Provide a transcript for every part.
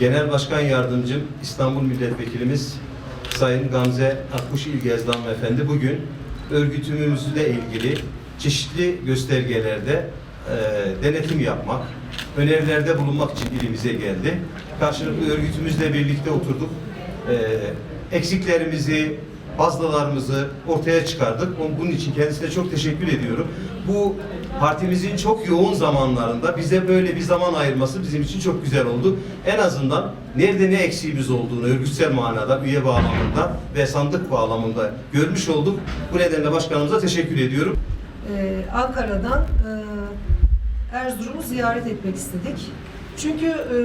Genel Başkan Yardımcım İstanbul Milletvekilimiz Sayın Gamze Akkuş İlgezdan Efendi bugün örgütümüzle ilgili çeşitli göstergelerde e, denetim yapmak, önerilerde bulunmak için ilimize geldi. Karşılıklı örgütümüzle birlikte oturduk. E, eksiklerimizi, fazlalarımızı ortaya çıkardık. Bunun için kendisine çok teşekkür ediyorum. Bu partimizin çok yoğun zamanlarında bize böyle bir zaman ayırması bizim için çok güzel oldu. En azından nerede ne eksiğimiz olduğunu örgütsel manada, üye bağlamında ve sandık bağlamında görmüş olduk. Bu nedenle başkanımıza teşekkür ediyorum. Ee, Ankara'dan e, Erzurum'u ziyaret etmek istedik. Çünkü e,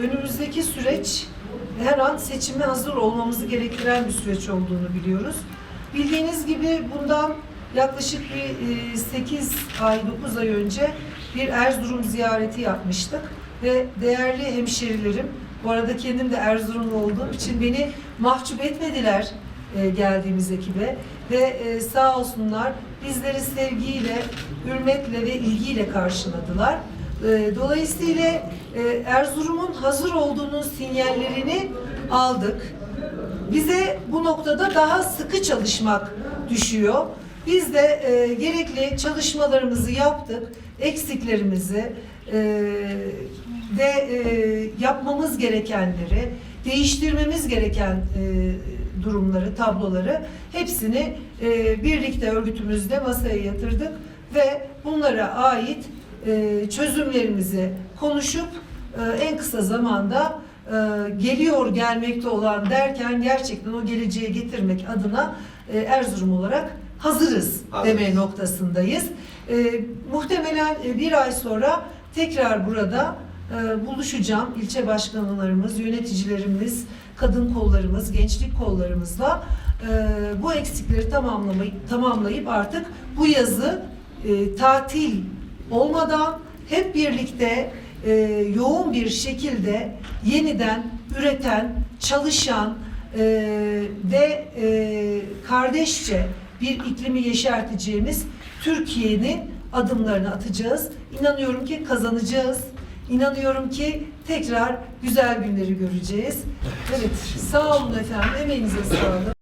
önümüzdeki süreç her an seçime hazır olmamızı gerektiren bir süreç olduğunu biliyoruz. Bildiğiniz gibi bundan yaklaşık bir 8 ay, 9 ay önce bir Erzurum ziyareti yapmıştık ve değerli hemşerilerim, bu arada kendim de Erzurumlu olduğum için beni mahcup etmediler e, geldiğimiz ekibe ve e, sağ olsunlar bizleri sevgiyle, hürmetle ve ilgiyle karşıladılar. E, dolayısıyla e, Erzurum'un hazır olduğunun sinyallerini aldık. Bize bu noktada daha sıkı çalışmak düşüyor. Biz de e, gerekli çalışmalarımızı yaptık, eksiklerimizi e, ve yapmamız gerekenleri, değiştirmemiz gereken durumları, tabloları hepsini birlikte örgütümüzde masaya yatırdık ve bunlara ait e, çözümlerimizi konuşup e, en kısa zamanda e, geliyor gelmekte olan derken gerçekten o geleceğe getirmek adına e, Erzurum olarak hazırız, Hazırız. deme noktasındayız. E, muhtemelen bir ay sonra tekrar burada e, buluşacağım. İlçe başkanlarımız, yöneticilerimiz, kadın kollarımız, gençlik kollarımızla e, bu eksikleri tamamlamayı, tamamlayıp artık bu yazı e, tatil olmadan hep birlikte e, yoğun bir şekilde yeniden üreten, çalışan e, ve e, kardeşçe bir iklimi yeşerteceğimiz Türkiye'nin adımlarını atacağız. İnanıyorum ki kazanacağız. İnanıyorum ki tekrar güzel günleri göreceğiz. Evet, sağ olun efendim. Emeğinize sağlık.